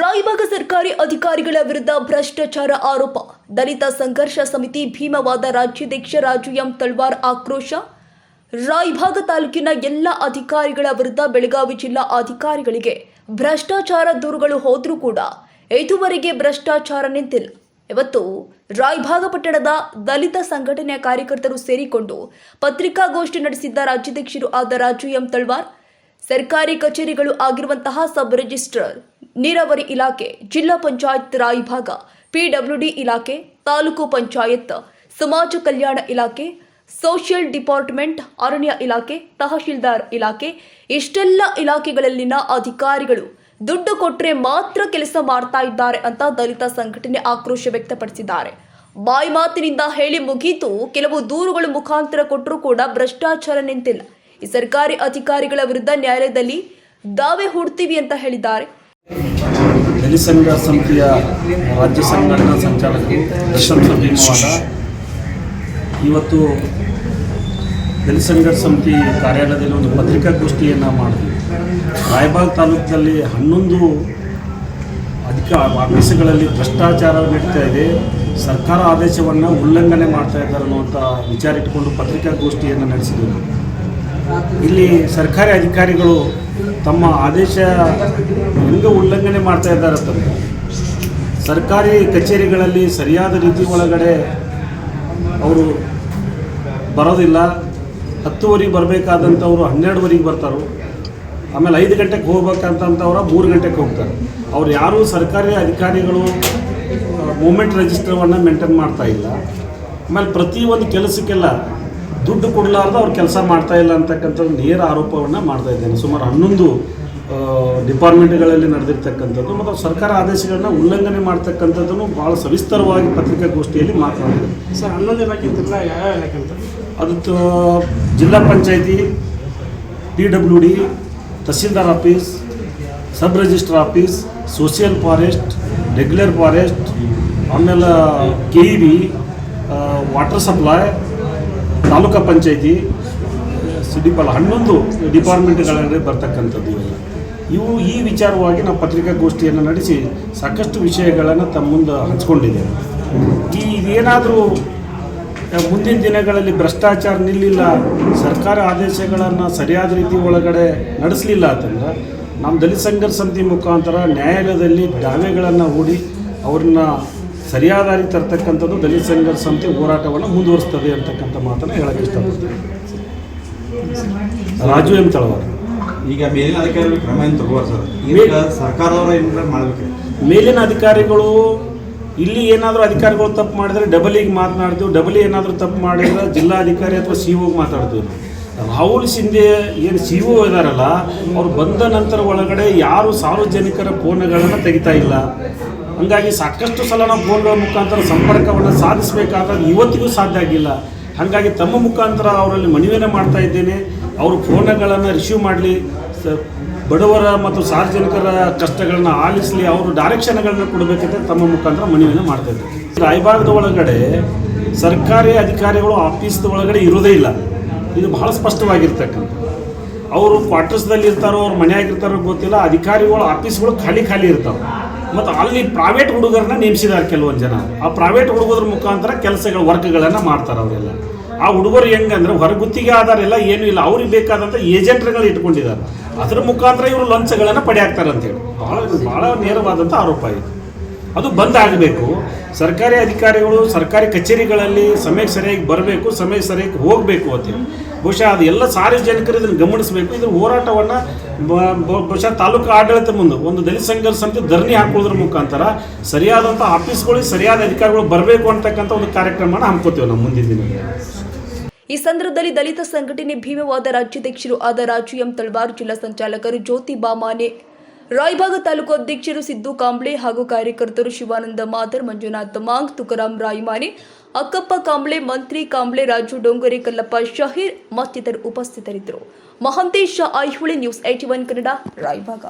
ರಾಯಬಾಗ ಸರ್ಕಾರಿ ಅಧಿಕಾರಿಗಳ ವಿರುದ್ಧ ಭ್ರಷ್ಟಾಚಾರ ಆರೋಪ. ದಲಿತ ಸಂಘರ್ಷ ಸಮಿತಿ ಭೀಮವಾದ ರಾಜ್ಯಾಧ್ಯಕ್ಷ ರಾಜು ಎಂ ತಳ್ವಾರ್ ಆಕ್ರೋಶ. ರಾಯಭಾಗ ತಾಲೂಕಿನ ಎಲ್ಲ ಅಧಿಕಾರಿಗಳ ವಿರುದ್ಧ ಬೆಳಗಾವಿ ಜಿಲ್ಲಾ ಅಧಿಕಾರಿಗಳಿಗೆ ಭ್ರಷ್ಟಾಚಾರ ದೂರುಗಳು ಹೋದರೂ ಕೂಡ ಇದುವರೆಗೆ ಭ್ರಷ್ಟಾಚಾರ ನಿಂತಿಲ್ಲ. ಇವತ್ತು ರಾಯಭಾಗ ಪಟ್ಟಣದ ದಲಿತ ಸಂಘಟನೆಯ ಕಾರ್ಯಕರ್ತರು ಸೇರಿಕೊಂಡು ಪತ್ರಿಕಾಗೋಷ್ಠಿ ನಡೆಸಿದ್ದ ರಾಜ್ಯಾಧ್ಯಕ್ಷರು ಆದ ರಾಜು ಎಂ ತಳ್ವಾರ್ ಸರ್ಕಾರಿ ಕಚೇರಿಗಳು ಆಗಿರುವಂತಹ ಸಬ್ ರಿಜಿಸ್ಟ್ರಾರ್ ನೀರಾವರಿ ಇಲಾಖೆ, ಜಿಲ್ಲಾ ಪಂಚಾಯತ್ ರಾಯಭಾಗ ಪಿಡಬ್ಲ್ಯೂಡಿ ಇಲಾಖೆ, ತಾಲೂಕು ಪಂಚಾಯತ್, ಸಮಾಜ ಕಲ್ಯಾಣ ಇಲಾಖೆ, ಸೋಷಿಯಲ್ ಡಿಪಾರ್ಟ್ಮೆಂಟ್, ಅರಣ್ಯ ಇಲಾಖೆ, ತಹಶೀಲ್ದಾರ್ ಇಲಾಖೆ, ಇಷ್ಟೆಲ್ಲ ಇಲಾಖೆಗಳಲ್ಲಿನ ಅಧಿಕಾರಿಗಳು ದುಡ್ಡು ಕೊಟ್ಟರೆ ಮಾತ್ರ ಕೆಲಸ ಮಾಡ್ತಾ ಇದ್ದಾರೆ ಅಂತ ದಲಿತ ಸಂಘಟನೆ ಆಕ್ರೋಶ ವ್ಯಕ್ತಪಡಿಸಿದ್ದಾರೆ. ಬಾಯಿ ಮಾತಿನಿಂದ ಹೇಳಿ ಮುಗೀತು, ಕೆಲವು ದೂರುಗಳು ಮುಖಾಂತರ ಕೊಟ್ಟರೂ ಕೂಡ ಭ್ರಷ್ಟಾಚಾರ ನಿಂತಿಲ್ಲ. ಈ ಸರ್ಕಾರಿ ಅಧಿಕಾರಿಗಳ ವಿರುದ್ಧ ನ್ಯಾಯಾಲಯದಲ್ಲಿ ದಾವೆ ಹೂಡ್ತೀವಿ ಅಂತ ಹೇಳಿದ್ದಾರೆ. ದಲಿತ ಸಂಘ ಸಮಿತಿಯ ರಾಜ್ಯ ಸಂಘಟನಾ ಸಂಚಾಲಕರು ದರ್ಶನ್ ಭೀಮವಾದ ಇವತ್ತು ಸಂಘರ್ಷ ಸಮಿತಿ ಕಾರ್ಯಾಲಯದಲ್ಲಿ ಒಂದು ಪತ್ರಿಕಾಗೋಷ್ಠಿಯನ್ನು ಮಾಡಿದ್ವಿ. ರಾಯಬಾಗ್ ತಾಲೂಕಿನಲ್ಲಿ ಹನ್ನೊಂದು ಅಧಿಕ ಆಫೀಸುಗಳಲ್ಲಿ ಭ್ರಷ್ಟಾಚಾರ ನಡೀತಾ ಇದೆ. ಸರ್ಕಾರ ಆದೇಶವನ್ನು ಉಲ್ಲಂಘನೆ ಮಾಡ್ತಾ ಇದ್ದಾರೆ ಅನ್ನುವಂಥ ವಿಚಾರ ಇಟ್ಕೊಂಡು ಪತ್ರಿಕಾಗೋಷ್ಠಿಯನ್ನು ನಡೆಸಿದ್ದೀವಿ ಇಲ್ಲಿ ಸರ್ಕಾರಿ ಅಧಿಕಾರಿಗಳು ತಮ್ಮ ಆದೇಶ ಹೆಂಗೆ ಉಲ್ಲಂಘನೆ ಮಾಡ್ತಾ ಇದ್ದಾರೆ ಸರ್ಕಾರಿ ಕಚೇರಿಗಳಲ್ಲಿ ಸರಿಯಾದ ರೀತಿ ಒಳಗಡೆ ಅವರು ಬರೋದಿಲ್ಲ. ಹತ್ತುವರೆಗೆ ಬರಬೇಕಾದಂಥವ್ರು ಹನ್ನೆರಡುವರೆಗೆ ಬರ್ತಾರೆ. ಆಮೇಲೆ ಐದು ಗಂಟೆಗೆ ಹೋಗ್ಬೇಕಂತವ್ರು ಮೂರು ಗಂಟೆಗೆ ಹೋಗ್ತಾರೆ. ಅವ್ರು ಯಾರೂ ಸರ್ಕಾರಿ ಅಧಿಕಾರಿಗಳು ಮೂಮೆಂಟ್ ರಿಜಿಸ್ಟರ್ವನ್ನು ಮೇಂಟೈನ್ ಮಾಡ್ತಾ ಇಲ್ಲ. ಆಮೇಲೆ ಪ್ರತಿಯೊಂದು ಕೆಲಸಕ್ಕೆಲ್ಲ ದುಡ್ಡು ಕೊಡಲಾರ್ದು ಅವ್ರು ಕೆಲಸ ಮಾಡ್ತಾ ಇಲ್ಲ ಅಂತಕ್ಕಂಥ ನೇರ ಆರೋಪವನ್ನು ಮಾಡ್ತಾ ಇದ್ದೇನೆ. ಸುಮಾರು ಹನ್ನೊಂದು ಡಿಪಾರ್ಟ್ಮೆಂಟ್ಗಳಲ್ಲಿ ನಡೆದಿರ್ತಕ್ಕಂಥದ್ದು ಮತ್ತು ಸರ್ಕಾರ ಆದೇಶಗಳನ್ನ ಉಲ್ಲಂಘನೆ ಮಾಡ್ತಕ್ಕಂಥದ್ದನ್ನು ಭಾಳ ಸವಿಸ್ತರವಾಗಿ ಪತ್ರಿಕಾಗೋಷ್ಠಿಯಲ್ಲಿ ಮಾತನಾಡಿದೆ. ಸರ್ ಹನ್ನೊಂದು ಇಲಾಖೆ ಯಾವ ಇಲಾಖೆ ಅಂತ? ಅದು ಜಿಲ್ಲಾ ಪಂಚಾಯತಿ P W D tahsildar office sub register office social forest regular forest ಆಮೇಲೆ K E B water supply taluka panchayat ಸಿಡಿಪಲ್ ಹನ್ನೊಂದು ಡಿಪಾರ್ಟ್ಮೆಂಟ್ಗಳಲ್ಲಿ ಬರ್ತಕ್ಕಂಥದ್ದು ಇವೆಲ್ಲ. ಇವು ಈ ವಿಚಾರವಾಗಿ ನಾವು ಪತ್ರಿಕಾಗೋಷ್ಠಿಯನ್ನು ನಡೆಸಿ ಸಾಕಷ್ಟು ವಿಷಯಗಳನ್ನು ತಮ್ಮ ಮುಂದೆ ಹಂಚ್ಕೊಂಡಿದ್ದೇವೆ. ಈ ಏನಾದರೂ ಮುಂದಿನ ದಿನಗಳಲ್ಲಿ ಭ್ರಷ್ಟಾಚಾರ ನಿಲ್ಲಿಲ್ಲ, ಸರ್ಕಾರ ಆದೇಶಗಳನ್ನು ಸರಿಯಾದ ರೀತಿ ಒಳಗಡೆ ನಡೆಸಲಿಲ್ಲ ಅಂತಂದ್ರೆ, ನಮ್ಮ ದಲಿತ ಸಂಘರ್ಷ ಸಮಿತಿ ಮುಖಾಂತರ ನ್ಯಾಯಾಲಯದಲ್ಲಿ ದಾವೆಗಳನ್ನು ಹೂಡಿ ಅವ್ರನ್ನ ಸರಿಯಾದ ರೀತಿ ತರ್ತಕ್ಕಂಥದ್ದು ದಲಿತ ಸಂಘರ್ಷ ಸಮಿತಿ ಹೋರಾಟವನ್ನು ಮುಂದುವರಿಸ್ತದೆ ಅಂತಕ್ಕಂಥ ಮಾತನ್ನು ಹೇಳಕ್ಕೆ ಇಷ್ಟಪಡ್ತೀನಿ. ರಾಜು ಎಂ ತಳವಾರ. ಈಗ ಮೇಲಿನ ಅಧಿಕಾರಿಗಳು ಕ್ರಮ ಏನು ತಗೋರು ಸರ್? ಈಗ ಸರ್ಕಾರದವರ ಏನು ಮಾಡಬೇಕು? ಮೇಲಿನ ಅಧಿಕಾರಿಗಳು ಇಲ್ಲಿ ಏನಾದರೂ ಅಧಿಕಾರಿಗಳು ತಪ್ಪು ಮಾಡಿದ್ರೆ ಡಬಲಿಗೆ ಮಾತನಾಡ್ತೀವಿ ಡಬಲಿ ಏನಾದರೂ ತಪ್ಪು ಮಾಡಿದ್ರೆ ಜಿಲ್ಲಾಧಿಕಾರಿ ಅಥವಾ ಸಿ ಒಗೆ ಮಾತಾಡ್ತೀವಿ ರಾಹುಲ್ ಸಿಂಧೆ ಏನು ಸಿ ಒ ಇದಾರಲ್ಲ ಅವ್ರು ಬಂದ ನಂತರ ಒಳಗಡೆ ಯಾರು ಸಾರ್ವಜನಿಕರ ಫೋನ್ಗಳನ್ನು ತೆಗಿತಾ ಇಲ್ಲ. ಹಂಗಾಗಿ ಸಾಕಷ್ಟು ಸಲ ನಾವು ಫೋನ್ಗಳ ಮುಖಾಂತರ ಸಂಪರ್ಕವನ್ನು ಸಾಧಿಸಬೇಕಾದ್ರೆ ಇವತ್ತಿಗೂ ಸಾಧ್ಯ ಆಗಿಲ್ಲ. ಹಾಗಾಗಿ ತಮ್ಮ ಮುಖಾಂತರ ಅವರಲ್ಲಿ ಮನವಿಯನ್ನು ಮಾಡ್ತಾ ಇದ್ದೇನೆ. ಅವರು ಫೋನ್ಗಳನ್ನು ರಿಸೀವ್ ಮಾಡಲಿ ಬಡವರ ಮತ್ತು ಸಾರ್ವಜನಿಕರ ಕಷ್ಟಗಳನ್ನ ಆಲಿಸಲಿ, ಅವರು ಡೈರೆಕ್ಷನ್ಗಳನ್ನ ಕೊಡಬೇಕಂತ ತಮ್ಮ ಮುಖಾಂತರ ಮನವಿಯನ್ನು ಮಾಡ್ತಾ ಇದ್ದಾರೆ ರಾಯಭಾಗದ ಒಳಗಡೆ ಸರ್ಕಾರಿ ಅಧಿಕಾರಿಗಳು ಆಫೀಸ್ದ ಒಳಗಡೆ ಇರೋದೇ ಇಲ್ಲ. ಇದು ಬಹಳ ಸ್ಪಷ್ಟವಾಗಿರ್ತಕ್ಕಂಥ. ಅವರು ಕ್ವಾರ್ಟರ್ಸ್ದಲ್ಲಿ ಇರ್ತಾರೋ ಅವ್ರ ಮನೆಯಾಗಿರ್ತಾರೋ ಗೊತ್ತಿಲ್ಲ. ಅಧಿಕಾರಿಗಳು, ಆಫೀಸ್ಗಳು ಖಾಲಿ ಖಾಲಿ ಇರ್ತಾವೆ. ಮತ್ತು ಅಲ್ಲಿ ಪ್ರೈವೇಟ್ ಹುಡುಗರನ್ನ ನೇಮಿಸಿದ್ದಾರೆ ಕೆಲವೊಂದು ಜನ. ಆ ಪ್ರೈವೇಟ್ ಹುಡುಗರ ಮುಖಾಂತರ ಕೆಲಸಗಳು ವರ್ಕ್ಗಳನ್ನು ಮಾಡ್ತಾರೆ ಅವರೆಲ್ಲ. ಆ ಹುಡುಗರು ಹೆಂಗಂದ್ರೆ ಹೊರಗುತ್ತಿಗೆ ಆಧಾರ ಎಲ್ಲ ಏನೂ ಇಲ್ಲ. ಅವ್ರಿಗೆ ಬೇಕಾದಂಥ ಏಜೆಂಟ್ರುಗಳು ಇಟ್ಕೊಂಡಿದ್ದಾರೆ ಅದರ ಮುಖಾಂತರ ಇವರು ಲಂಚಗಳನ್ನು ಪಡೆಯಾಕ್ತಾರೆ ಅಂತೇಳಿ ಭಾಳ ಭಾಳ ನೇರವಾದಂಥ ಆರೋಪ ಇದು. ಅದು ಬಂದ್ ಆಗಬೇಕು. ಸರ್ಕಾರಿ ಅಧಿಕಾರಿಗಳು, ಸರ್ಕಾರಿ ಕಚೇರಿಗಳಲ್ಲಿ ಸಮಯಕ್ಕೆ ಸರಿಯಾಗಿ ಬರಬೇಕು, ಸಮಯಕ್ಕೆ ಸರಿಯಾಗಿ ಹೋಗಬೇಕು ಅಂತೇಳಿ ಬಹುಶಃ ಅದು ಎಲ್ಲ ಸಾರ್ವಜನಿಕರು ಇದನ್ನು ಗಮನಿಸಬೇಕು. ಇದ್ರ ಹೋರಾಟವನ್ನು ಬಹುಶಃ ತಾಲೂಕು ಆಡಳಿತ ಮುಂದೆ, ಒಂದು ದಲಿತ ಸಂಘರ್ಷ ಸಮಿತಿ ಧರಣಿ ಹಾಕೊಳ್ಳೋದ್ರ ಮುಖಾಂತರ ಸರಿಯಾದಂಥ ಆಫೀಸ್ಗಳಿಗೆ ಸರಿಯಾದ ಅಧಿಕಾರಿಗಳು ಬರಬೇಕು ಅಂತಕ್ಕಂಥ ಒಂದು ಕಾರ್ಯಕ್ರಮನ ಹಮ್ಕೋತೀವಿ ನಾವು ಮುಂದಿನ ದಿನಗಳಲ್ಲಿ. ಈ ಸಂದರ್ಭದಲ್ಲಿ ದಲಿತ ಸಂಘಟನೆ ಭೀಮವಾದ ರಾಜ್ಯಾಧ್ಯಕ್ಷರು ಆದ ರಾಜು ಎಂ ತಳವಾರ್, ಜಿಲ್ಲಾ ಸಂಚಾಲಕರು ಜ್ಯೋತಿ ಬಾಮಾನೆ ರಾಯಭಾಗ ತಾಲೂಕು ಅಧ್ಯಕ್ಷರು ಸಿದ್ದು ಕಾಂಬ್ಳೆ ಹಾಗೂ ಕಾರ್ಯಕರ್ತರು ಶಿವಾನಂದ ಮಾದರ್, ಮಂಜುನಾಥ್ ಮಾಂಗ್, ತುಕಾರಾಮ್ ರಾಯಮಾನಿ ಅಕ್ಕಪ್ಪ ಕಾಂಬ್ಳೆ, ಮಂತ್ರಿ ಕಾಂಬ್ಳೆ, ರಾಜು ಡೊಂಗರೆ, ಕಲ್ಲಪ್ಪ ಶಹೀರ್ ಮತ್ತಿತರರು ಉಪಸ್ಥಿತರಿದ್ದರು. Mahantesha Aihole news eighty one Kannada Raybag